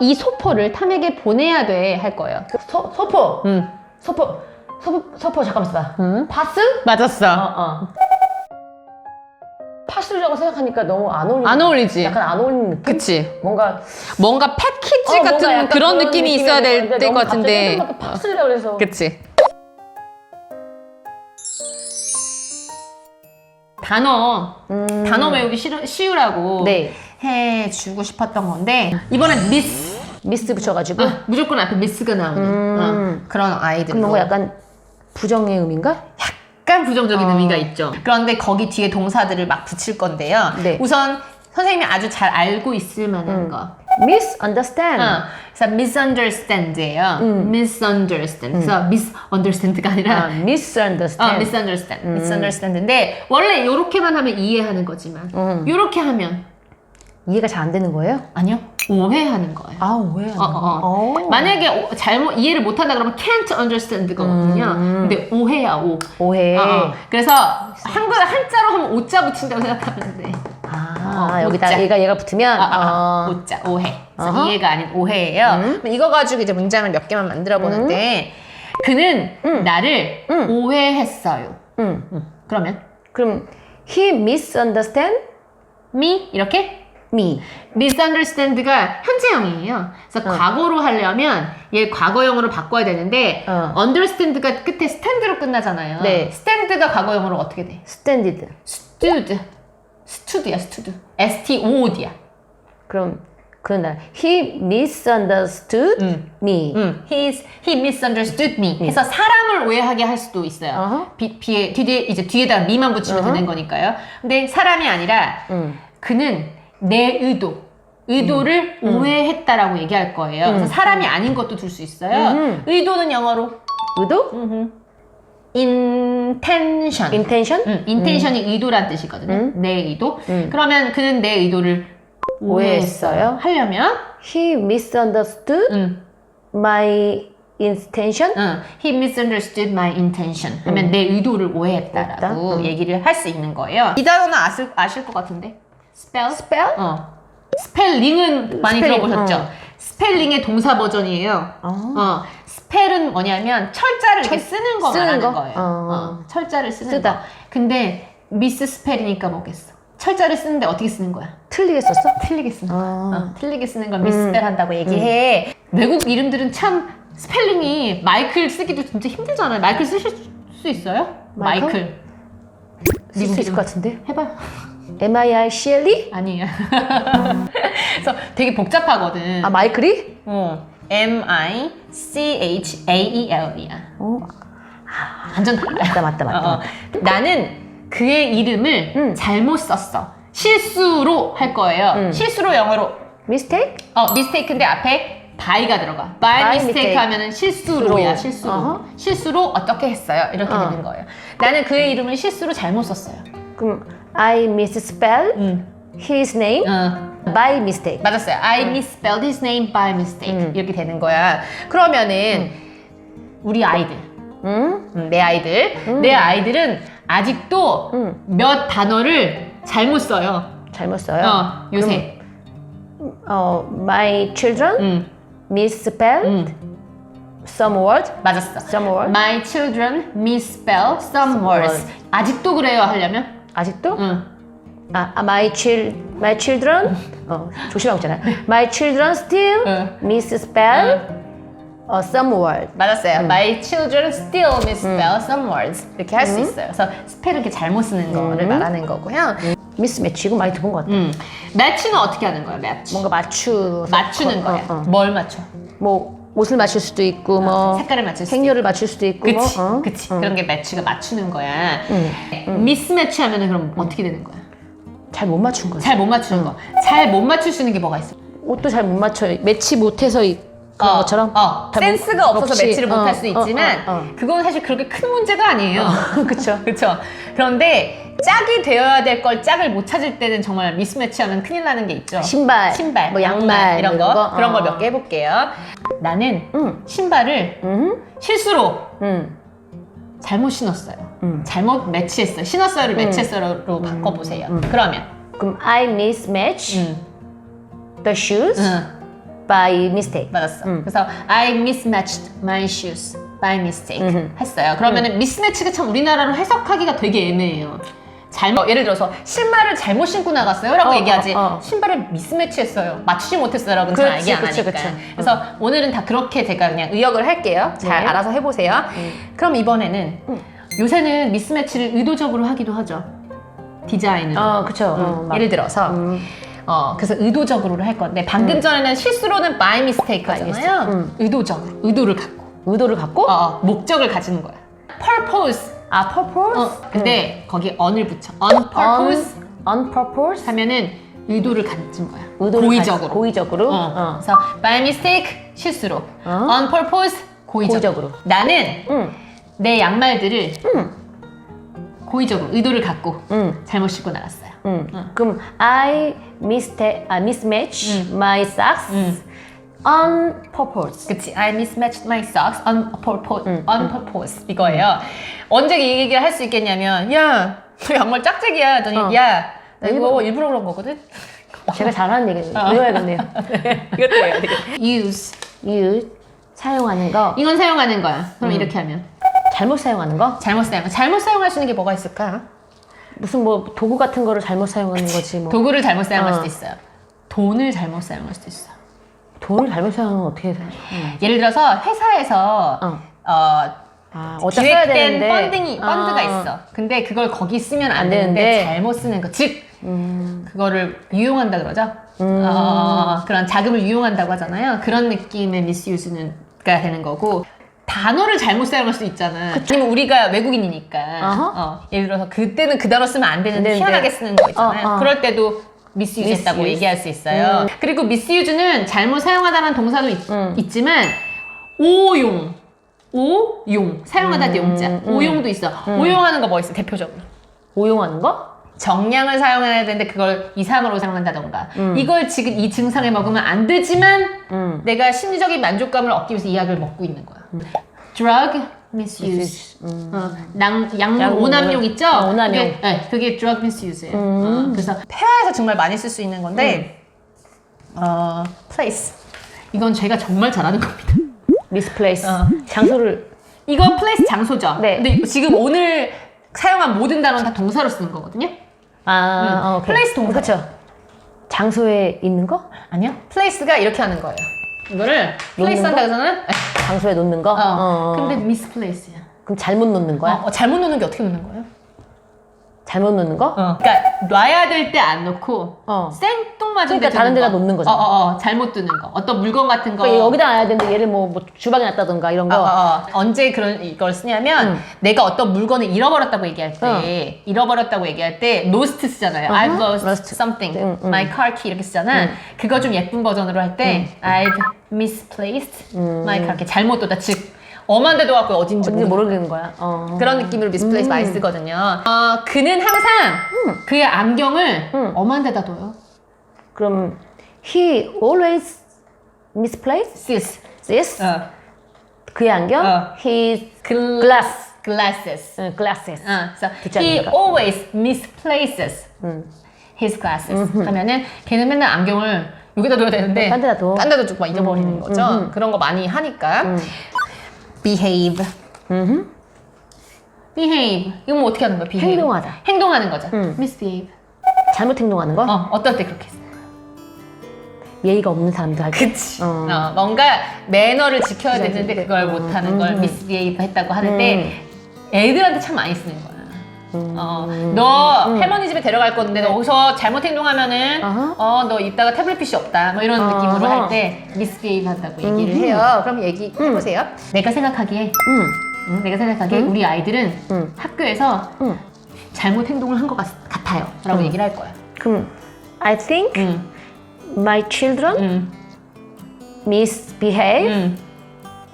이 소포를 탐에게 보내야 돼 할 거예요. 소, 소포. 음. 소포. 소포, 소포 잠깐만 있어봐. 음. 파스? 맞았어. 어, 어. 파스라고 생각하니까 너무 안 어울리는 안 어울리지? 약간 안 어울리는 느낌? 그치. 뭔가 뭔가 패키지 어, 뭔가 같은 약간 그런 느낌이 있어야 될 너무 같은데. 갑자기 파스라 그래서 그치. 단어, 음. 단어 외우기 쉬, 쉬우라고 네. 해주고 싶었던 건데, 이번엔 미스. 미스 붙여가지고 아, 무조건 앞에 미스가 나오는 음. 어, 그런 아이들. 그럼 뭔가 약간 부정의 의미인가? 약간 부정적인 어. 의미가 있죠. 그런데 거기 뒤에 동사들을 막 붙일 건데요. 네. 우선 선생님이 아주 잘 알고 있을 만한 음. 거. misunderstand. 어, 그래서 misunderstand예요. 음. misunderstand. 그래서 misunderstand가 아니라 아, misunderstand. 어, misunderstand. misunderstand인데 원래 이렇게만 하면 이해하는 거지만 음. 이렇게 하면 이해가 잘 안 되는 거예요? 아니요 오해하는 거예요. 아, 오해하는 어, 어, 어. 만약에 오- 잘못 이해를 못한다 그러면 can't understand거든요. 음. 근데 오해야 오. 오해. 어, 어. 그래서 한글 한자로 하면 오자 붙인다고 생각하면 돼. 아, 어, 여기다 오자. 얘가 얘가 붙으면 아, 아, 아, 어. 오자 오해. 이해가 아닌 오해예요. 음. 이거 가지고 이제 문장을 몇 개만 만들어 보는데 그는 음. 나를 음. 오해했어요. 음. 그러면 그럼 he misunderstand me 이렇게 me. misunderstand가 현재형이에요. 그래서 어. 과거로 하려면 얘 과거형으로 바꿔야 되는데 어. understand가 끝에 stand로 끝나잖아요. 네. stand가 과거형으로 어떻게 돼? standard. stood. stood야 stood. S-T-O-D야. 그럼 그날 he misunderstood 음. me. 음, he's, he misunderstood me. 해서 사람을 오해하게 할 수도 있어요. 어허. 비, 비에, 뒤에, 이제 뒤에다 me만 붙이면 어허. 되는 거니까요. 근데 사람이 아니라 음. 그는 내 의도, 의도를 오해했다라고 얘기할 거예요. 그래서 사람이 아닌 것도 둘 수 있어요. 음. 의도는 영어로 의도? intention. intention? 음, intention이 의도란 뜻이거든요. 음. 내 의도. 음. 그러면 그는 내 의도를 오해했어요? 하려면 he misunderstood 음, my intention? 응, he misunderstood my intention. 하면 내 의도를 오해했다라고 오해했다? 음. 얘기를 할 수 있는 거예요. 이 단어는 아실, 아실 것 같은데. Spell? spell? 어. 스펠링은 많이 스펠링, 들어보셨죠? 어. 스펠링의 동사 버전이에요. 어. 어, 스펠은 뭐냐면 철자를 이렇게 쓰는 거 쓰는 말하는 거? 거예요. 어. 어, 철자를 쓰는 쓰다. 거. 근데 미스 스펠이니까 뭐겠어? 철자를 쓰는데 어떻게 쓰는 거야? 틀리게 썼어? 틀리게 쓰는 거. 아. 어, 틀리게 쓰는 걸 미스펠 한다고 얘기해. 외국 이름들은 참 스펠링이 마이클 쓰기도 진짜 힘들잖아요. 마이클 쓰실 수 있어요? 마이클? 마이클. 쓸수 있을 것 같은데? 해봐요. M-I-R-C-L-E? 아니에요. 그래서 되게 복잡하거든. 아, 마이클이? 어, M I C H A E L이야. 어, 완전 달라. 맞다, 맞다, 맞다. 어, 어. 나는 그의 이름을 음. 잘못 썼어. 실수로 할 거예요. 음. 실수로 영어로 mistake? 어, mistake인데 앞에 by가 들어가. by, by mistake. 하면은 실수로야, 실수로. 실수로. 실수로 어떻게 했어요? 이렇게 어. 되는 거예요. 나는 그의 이름을 실수로 잘못 썼어요. 그럼 I misspell 음. his name 어, by mistake. 맞았어요. I misspelled his name by mistake. 음. 이렇게 되는 거야. 그러면은 우리 아이들, 응? 음, 내 아이들, 내 아이들은 아직도 음. 몇 단어를 잘못 써요. 잘못 써요. 어, 요새. 어, my children 음, misspell 음, some word. 맞았어. Some word. My children misspell some words. word. 아직도 그래요 하려면? 아직도? 응. 아, 아, my chil my children 어, 조심하고 있잖아. My children still 응. misspell 어, some word. 맞았어요. My children still misspell some words. 이렇게 할 수 있어요. 그래서 스펠을 이렇게 잘못 쓰는 거를 말하는 거고요. 미스매치 이거 많이 들어본 것 같아. 음. 매치는 어떻게 하는 거야, 매치? 뭔가 맞추 맞추는 어, 거야. 어, 어. 뭘 맞춰? 뭐 옷을 맞출 수도 있고 뭐 색깔을 맞출 수도 행렬을 맞출 수도 있고 그치, 뭐 어? 그치. 어. 그런 게 매치가 맞추는 거야. 응. 미스매치 하면은 그럼 어떻게 되는 거야? 잘 못 맞춘 거지. 잘 못 맞추는 거. 잘 못 맞출 수 있는 게 뭐가 있어? 옷도 잘 못 맞춰. 매치 못해서 이- 그런 어, 것처럼. 어, 잘 센스가 못- 없어서 없이. 매치를 못할 어, 수 어, 있지만 어, 어. 그건 사실 그렇게 큰 문제가 아니에요. 그쵸. 그렇죠. 그런데 짝이 되어야 될 걸 짝을 못 찾을 때는 정말 미스매치하면 큰일 나는 게 있죠. 신발, 신발, 뭐 양말 이런 뭐 거, 거. 그런 걸 어. 몇개 해볼게요. 나는 응. 신발을 응. 실수로 응. 잘못 신었어요. 음. 잘못 매치했어요. 신었어요를 매치했어요로 바꿔보세요. 그러면 그럼 I mismatch 음, the shoes 음, by mistake. 맞았어. 음. 그래서 I mismatched my shoes by mistake 했어요. 그러면은 mismatch가 참 우리나라로 해석하기가 되게 애매해요. 잘못 예를 들어서 신발을 잘못 신고 나갔어요 라고 어, 얘기하지 어, 어. 신발을 미스매치했어요 맞추지 못했어요 라고는 잘 그렇지, 얘기 안 그렇지, 하니까 그렇지. 그래서 오늘은 다 그렇게 제가 그냥 의역을 할게요 잘 네. 알아서 해보세요 그럼 이번에는 요새는 미스매치를 의도적으로 하기도 하죠 디자인으로 어, 그쵸. 음, 어, 막- 예를 들어서 음. 어, 그래서 의도적으로 할 건데 방금 전에는 실수로는 by mistake By 하잖아요. mistake. 음. 의도적, 의도를 갖고, 의도를 갖고 어, 어, 목적을 가지는 거야. purpose. 아 purpose. 어, 근데 거기 on을 붙여. on purpose on, purpose. 하면은 의도를 갖는 거야. 의도를 고의적으로. 가- 고의적으로. 어. 어. 그래서 by mistake 실수로, 어. on purpose 고의적으로. 고의적으로. 나는 응. 내 양말들을 응. 고의적으로 의도를 갖고 응. 잘못 신고 나갔어요. 응. 그럼 I mistake, 아, mismatch my socks 음. On purpose. 그치. I mismatched my socks on purpose. 음, on purpose. 이거예요. 언제 이 얘기를 할 수 있겠냐면, 야, 너 양말 짝짝이야. 하더니, 어. 야, 나 이거 일부러- 일부러 그런 거거든? 제가 잘하는. 어. 외워야겠네요. 이것도 해야 돼. use. use 사용하는 거 이건 사용하는 거야. 음. 그럼 이렇게 하면. 잘못 사용하는 거 잘못 사용. 잘못 사용할 수 있는 게 뭐가 있을까? 무슨 뭐 도구 같은 거를 잘못 사용하는 거지 뭐 도구를 잘못 사용할 어. 수도 있어요. 돈을 잘못 사용할 수도 있어. 돈을 잘못 사용하면 어떻게 해요? 예를 들어서 회사에서 어. 어, 아, 어디다 써야 기획된 되는데 펀딩이 펀드가 아. 있어. 근데 그걸 거기 쓰면 안, 안 되는데, 되는데. 잘못 쓰는 거. 즉 음. 그거를 유용한다 그러죠. 어, 그런 자금을 유용한다고 하잖아요. 그런 느낌의 미스유즈는가 되는 거고 단어를 잘못 사용할 수 있잖아. 아니면 우리가 외국인이니까 어허. 어, 예를 들어서 그때는 그 단어 쓰면 안 되는데 안 되는데. 희한하게 쓰는 거 있잖아요. 어, 어. 그럴 때도 미스유즈했다고 misuse. 얘기할 수 있어요. 그리고 미스유즈는 잘못 사용하다는 동사도 있, 음. 있지만 오용 오용 사용하다 음, 용자 음. 오용도 있어. 오용하는 거 뭐 있어 대표적으로. 오용하는 거? 정량을 사용해야 되는데 그걸 이상으로 사용한다던가 음. 이걸 지금 이 증상에 먹으면 안 되지만 음. 내가 심리적인 만족감을 얻기 위해서 이 약을 먹고 있는 거야 drug misuse 음. 어, 낭, 약물 약물 오남용 있죠? 어, 오남용. 그게, 네, 그게 drug misuse예요 음. 어, 그래서 폐화에서 정말 많이 쓸 수 있는 건데 어, place 이건 제가 정말 잘하는 겁니다 misplace 어. 장소를 이건 place 장소죠 네. 근데 지금 오늘 사용한 모든 단어는 다 동사로 쓰는 거거든요 아, 음. 어, 오케이. place 동사. 그렇죠. 장소에 있는 거? 아니요. place가 이렇게 하는 거예요. 이거를 놓는 한다 그러면 장소에 놓는 거? 어, 어, 어. 근데 misplace야. 그럼 잘못 놓는 거야? 어, 어, 잘못 놓는 게 어떻게 놓는 거예요? 잘못 놓는 거? 그러니까 놔야 될 때 안 놓고 어. 생뚱맞은 그러니까 데 다른 데다 거. 놓는 거잖아. 어, 어, 어, 잘못 두는 거. 어떤 물건 같은 거. 그러니까 여기다 놔야 되는데 얘를 뭐, 뭐 주방에 놨다던가 이런 어, 거. 어, 어. 언제 그런 이걸 쓰냐면 음. 내가 어떤 물건을 잃어버렸다고 얘기할 때 잃어버렸다고 얘기할 때 lost 쓰잖아요. 어허. I've lost, lost. something. 음, 음. My car key 이렇게 쓰잖아. 그거 좀 예쁜 버전으로 할 때 I've misplaced my car key. 잘못 뒀다. 즉 엄한 데도 갖고 어딘지 어딘지 모르는 모르겠는 거야. 어. 그런 느낌으로 음. 많이 쓰거든요. 어, 그는 항상 그의 안경을 음. 엄한 데다 둬요. 그럼 he always misplaced Sis. this? 어. 그의 안경? 어. his Gl- glass. glasses. 응, glasses. 어, 그래서 he 않으니까. always misplaces 음. his glasses. 하면은 걔는 맨날 안경을 여기다 둬야 되는데 딴 데다 둬. 딴 데다 막 잊어버리는 음, 거죠. 음, 음. 그런 거 많이 하니까. Behave. 음흠. behave. 이거 뭐 어떻게 하는 거야? behave. 행동하다. 행동하는 거죠. 음. misbehave. 잘못 행동하는 거? 어, 어떨 때 그렇게 했어? 예의가 없는 사람들 할 때. 그치. 어. 어, 뭔가 매너를 지켜야 그치, 되는데 그치. 그걸 음, 못하는 걸 음. misbehave 했다고 하는데 애들한테 참 많이 쓰는 거야. 음. 어, 너 할머니 집에 데려갈 건데 너 거기서 잘못 행동하면은. 어, 너 이따가 태블릿 PC 없다. 뭐 이런. 느낌으로 할때 misbehave 한다고 얘기를 음. 해요. 그럼 얘기 해 보세요. 내가 생각하기에 음. 응, 내가 생각하기에 우리 아이들은 음. 학교에서 음. 잘못 행동을 한 것 같아요. 라고 음. 얘기를 할 거야. 그럼 I think 응, my children 응, misbehave 응.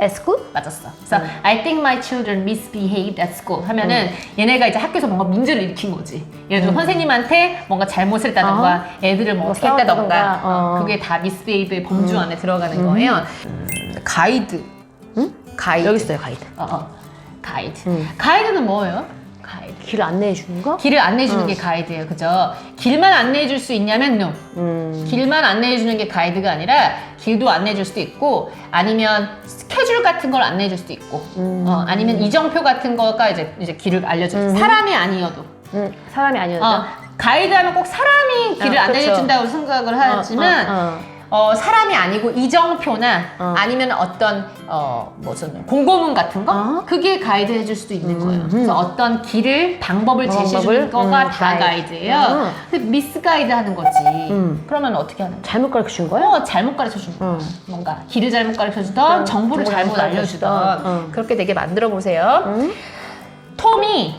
At school? 맞았어. 그래서 음. I think my children misbehaved at school 하면은 얘네가 이제 학교에서 뭔가 문제를 일으킨 거지. 예를 들어 선생님한테 뭔가 잘못을 했다던가 애들을 뭐 음. 뭐 어떻게 했다던가 싸웠다던가, 어, 어. 그게 다 misbehave의 범주 안에 들어가는 거예요. 음, 가이드. 응? 가이드. 여기 있어요, 가이드. 어, 어. 가이드. 음. 가이드는 뭐예요? 가이드. 길 안내해 주는 거? 길을 안내해 주는 게 가이드예요. 그죠? 길만 안내해 줄 수 있냐면 no. 음. 길만 안내해 주는 게 가이드가 아니라 길도 안내해 줄 수도 있고 아니면 스케줄 같은 걸 안내해 줄 수도 있고 음. 어, 아니면 이정표 같은 거가 이제 이제 길을 알려줘요. 사람이 아니어도 음, 사람이 아니었죠. 어, 가이드하면 꼭 사람이 길을 어, 안내해 그쵸. 준다고 생각을 하지만 어, 어, 어, 사람이 아니고 이정표나 어. 아니면 어떤 어, 무슨 공고문 같은 거 어. 그게 가이드 해줄 수도 있는 거예요. 그래서 어떤 길을 방법을 제시해 주는 방법을? 거가 음, 다 가이드. 가이드 예요. 음. 근데 미스 가이드 하는 거지. 음. 그러면 어떻게 하는 거야? 잘못 가르쳐 준 거야? 어, 잘못 가르쳐 주는 거야. 음. 뭔가 길을 잘못 가르쳐 주던 음, 정보를 잘못 알려주던. 음. 그렇게 되게 만들어 보세요. 음. 톰이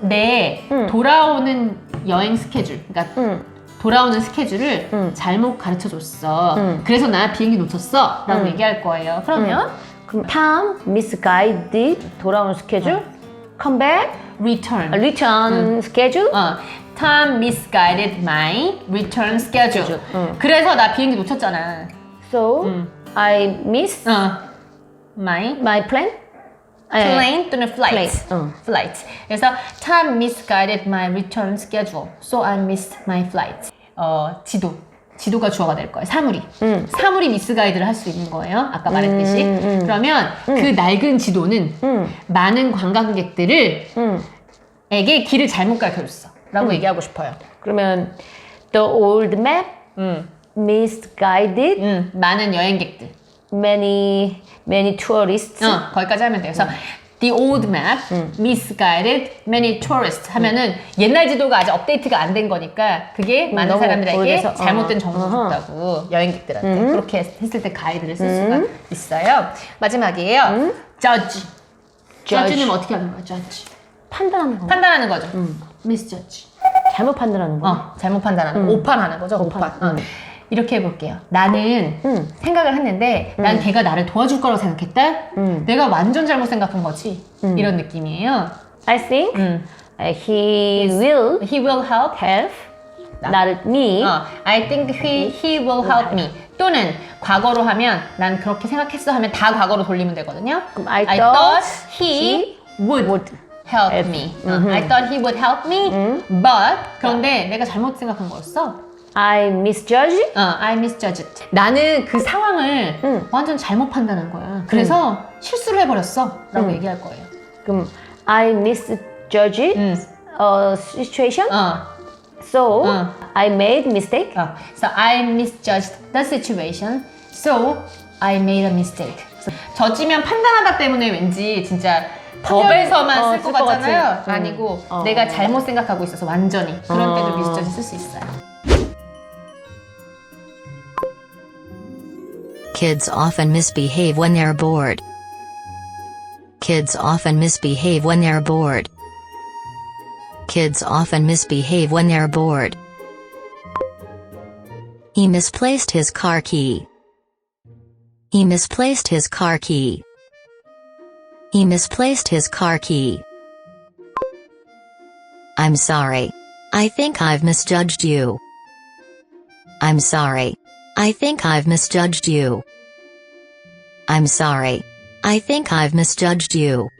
내 음. 돌아오는 여행 스케줄, 그러니까 응. 돌아오는 스케줄을 음. 잘못 가르쳐 줬어. 음. 그래서 나 비행기 놓쳤어. 라고 음. 얘기할 거예요. 그러면 그럼 Tom misguided 돌아오는 스케줄, come back, return. return schedule. 어, Tom misguided my return schedule. 응. 그래서 나 비행기 놓쳤잖아. So 음. I miss 어, my my plan. 예. plane 또는 flight. Plane, 응. flight. 그래서 Tom misguided my return schedule. So I missed my flight. 어, 지도. 지도가 주어가 될 거예요. 사물이. 음. 사물이 미스가이드를 할 수 있는 거예요. 아까 말했듯이. 음, 음. 그러면 그 낡은 지도는 응. 많은 관광객들을 응. 에게 길을 잘못 가르쳐 줬어. 라고 얘기하고 싶어요. 그러면 the old map 음. misguided 음, 많은 여행객들. many many tourists. 어, 거기까지 하면 돼요. 그래서 the old map misguided many tourists 하면은 옛날 지도가 아직 업데이트가 안 된 거니까 그게 많은 너무 사람들에게 오래돼서, 잘못된 어. 정보를 어허. 줬다고 여행객들한테 그렇게 했을 때 가이드를 쓸 수가 있어요. 마지막이에요. judge. Judge. judge는 어떻게 하는 거야? judge. 판단하는 거. 판단하는 거죠. misjudge. 잘못 판단하는 거. 어, 잘못 판단하는 거. 오판하는 거죠. 오판. 오판. 어. 음. 이렇게 해볼게요. 나는 음. 생각을 했는데 난 걔가 나를 도와줄 거라고 생각했다. 음. 내가 완전 잘못 생각한 거지. 이런 느낌이에요. I think 음. uh, he will He will help. help 나를 me. 어, I think he, he will help me. 또는 과거로 하면 난 그렇게 생각했어 하면 다 과거로 돌리면 되거든요. 그럼 I thought thought he would would help me. 어, I thought he would help me, but 그런데 내가 잘못 생각한 거였어. I misjudged. 어, I misjudged. 나는 그 상황을 응. 완전 잘못 판단한 거야. 그래서 실수를 해버렸어. 라고 응. 얘기할 거예요. 그럼 I misjudged 음. a situation. 어, So 응. I made mistake. 어. So I misjudged the situation. So I made a mistake. 저지면 판단하다 때문에 왠지 진짜 법에서만 어, 쓸 것 쓸것 같잖아요. 같은. 음. 아니고 어. 내가 잘못 생각하고 있어서 완전히 그런 때도 어. misjudge 쓸수 있어요. Kids often misbehave when they're bored. Kids often misbehave when they're bored. Kids often misbehave when they're bored. He misplaced his car key. He misplaced his car key. He misplaced his car key. I'm sorry. I think I've misjudged you. I'm sorry. I think I've misjudged you. I'm sorry. I think I've misjudged you.